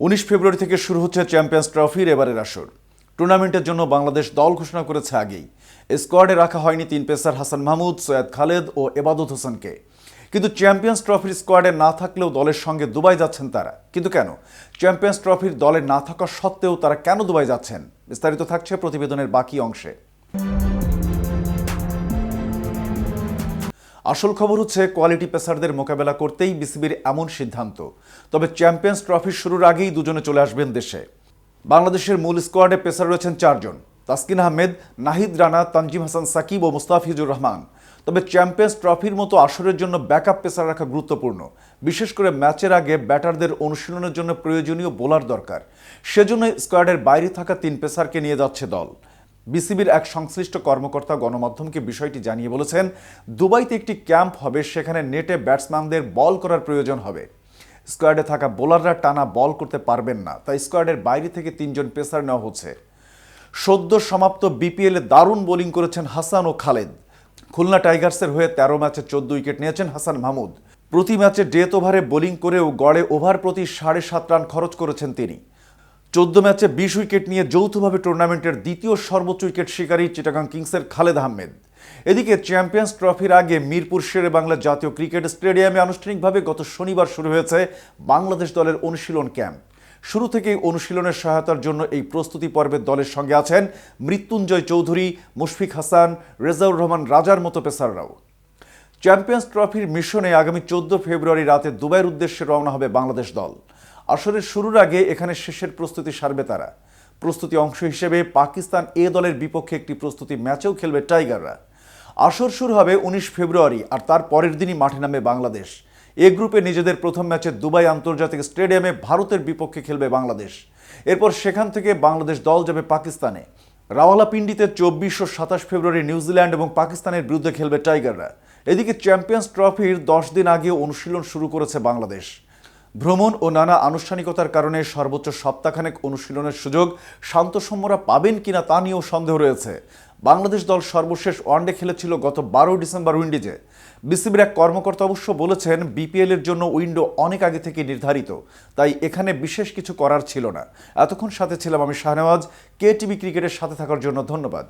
উনিশ ফেব্রুয়ারি থেকে শুরু হচ্ছে চ্যাম্পিয়ন্স ট্রফির এবারের আসর। টুর্নামেন্টের জন্য বাংলাদেশ দল ঘোষণা করেছে আগেই। স্কোয়াডে রাখা হয়নি তিন পেসার হাসান মাহমুদ, সৈয়দ খালেদ ও এবাদত হোসেনকে। কিন্তু চ্যাম্পিয়ন্স ট্রফির স্কোয়াডে না থাকলেও দলের সঙ্গে দুবাই যাচ্ছেন তারা। কিন্তু কেন? চ্যাম্পিয়ন্স ট্রফির দলে না থাকা সত্ত্বেও তারা কেন দুবাই যাচ্ছেন? বিস্তারিত থাকছে প্রতিবেদনের বাকি অংশে। আসল খবর হচ্ছে, কোয়ালিটি পেসারদের মোকাবেলা করতেই বিসিবির এমন সিদ্ধান্ত। তবে চ্যাম্পিয়ন্স ট্রফি শুরুর আগেই দুজনে চলে আসবেন দেশে। বাংলাদেশের মূল স্কোয়াডে পেসার রয়েছেন চারজন, তাসকিন আহমেদ, নাহিদ রানা, তানজিম হাসান সাকিব ও মুস্তাফিজুর রহমান। তবে চ্যাম্পিয়ন্স ট্রফির মতো আসরের জন্য ব্যাকআপ পেসার রাখা গুরুত্বপূর্ণ। বিশেষ করে ম্যাচের আগে ব্যাটারদের অনুশীলনের জন্য প্রয়োজনীয় বোলার দরকার। সেজন্য স্কোয়াডের বাইরে থাকা তিন পেসারকে নিয়ে যাচ্ছে দল। বিসিবির এক সংশ্লিষ্ট কর্মকর্তা গণমাধ্যমকে বিষয়টি জানিয়ে বলেছেন, দুবাইতে একটি ক্যাম্প হবে, সেখানে নেটে ব্যাটসম্যানদের বল করার প্রয়োজন হবে। স্কোয়াডে থাকা বোলাররা টানা বল করতে পারবেন না, তাই স্কোয়াডের বাইরে থেকে তিনজন পেসার নেওয়া হচ্ছে। সদ্য সমাপ্ত বিপিএলে দারুণ বোলিং করেছেন হাসান ও খালেদ। খুলনা টাইগার্সের হয়ে তেরো ম্যাচে চোদ্দ উইকেট নিয়েছেন হাসান মাহমুদ। প্রতি ম্যাচে ডেথ ওভারে বোলিং করেও গড়ে ওভার প্রতি সাড়ে সাত রান খরচ করেছেন তিনি। চোদ্দ ম্যাচে বিশ উইকেট নিয়ে যৌথভাবে টুর্নামেন্টের দ্বিতীয় সর্বোচ্চ উইকেট শিকারী চিটাগাং কিংসের খালেদ আহমেদ। এদিকে চ্যাম্পিয়ন্স ট্রফির আগে মিরপুর শেরে বাংলা জাতীয় ক্রিকেট স্টেডিয়ামে আনুষ্ঠানিকভাবে গত শনিবার শুরু হয়েছে বাংলাদেশ দলের অনুশীলন ক্যাম্প। শুরু থেকেই অনুশীলনের সহায়তার জন্য এই প্রস্তুতি পর্বের দলের সঙ্গে আছেন মৃত্যুঞ্জয় চৌধুরী, মুশফিক হাসান, রেজাউর রহমান রাজার মতো পেসাররাও। চ্যাম্পিয়ন্স ট্রফির মিশনে আগামী চোদ্দ ফেব্রুয়ারি রাতে দুবাইয়ের উদ্দেশ্যে রওনা হবে বাংলাদেশ দল। আসরের শুরুর আগে এখানে শেষের প্রস্তুতি সারবে তারা। প্রস্তুতি অংশ হিসেবে পাকিস্তান এ দলের বিপক্ষে একটি প্রস্তুতি ম্যাচেও খেলবে টাইগাররা। আসর শুরু হবে উনিশ ফেব্রুয়ারি আর তার পরের দিনই মাঠে নামবে বাংলাদেশ। এ গ্রুপে নিজেদের প্রথম ম্যাচে দুবাই আন্তর্জাতিক স্টেডিয়ামে ভারতের বিপক্ষে খেলবে বাংলাদেশ। এরপর সেখান থেকে বাংলাদেশ দল যাবে পাকিস্তানে। রাওয়ালাপিন্ডিতে চব্বিশ ও সাতাশ ফেব্রুয়ারি নিউজিল্যান্ড এবং পাকিস্তানের বিরুদ্ধে খেলবে টাইগাররা। এদিকে চ্যাম্পিয়ন্স ট্রফির দশ দিন আগে অনুশীলন শুরু করেছে বাংলাদেশ। ভ্রমণ ও নানা আনুষ্ঠানিকতার কারণে সর্বোচ্চ সপ্তাহখানেক অনুশীলনের সুযোগ শান্তসম্যরা পাবেন কিনা তা নিয়েও সন্দেহ রয়েছে। বাংলাদেশ দল সর্বশেষ ওয়ানডে খেলেছিল গত বারো ডিসেম্বর উইন্ডিজে। বিসিবির এক কর্মকর্তা অবশ্য বলেছেন, বিপিএল এর জন্য উইন্ডো অনেক আগে থেকে নির্ধারিত, তাই এখানে বিশেষ কিছু করার ছিল না। এতক্ষণ সাথে ছিলাম আমি শাহনেওয়াজ। কে টিভি ক্রিকেটের সাথে থাকার জন্য ধন্যবাদ।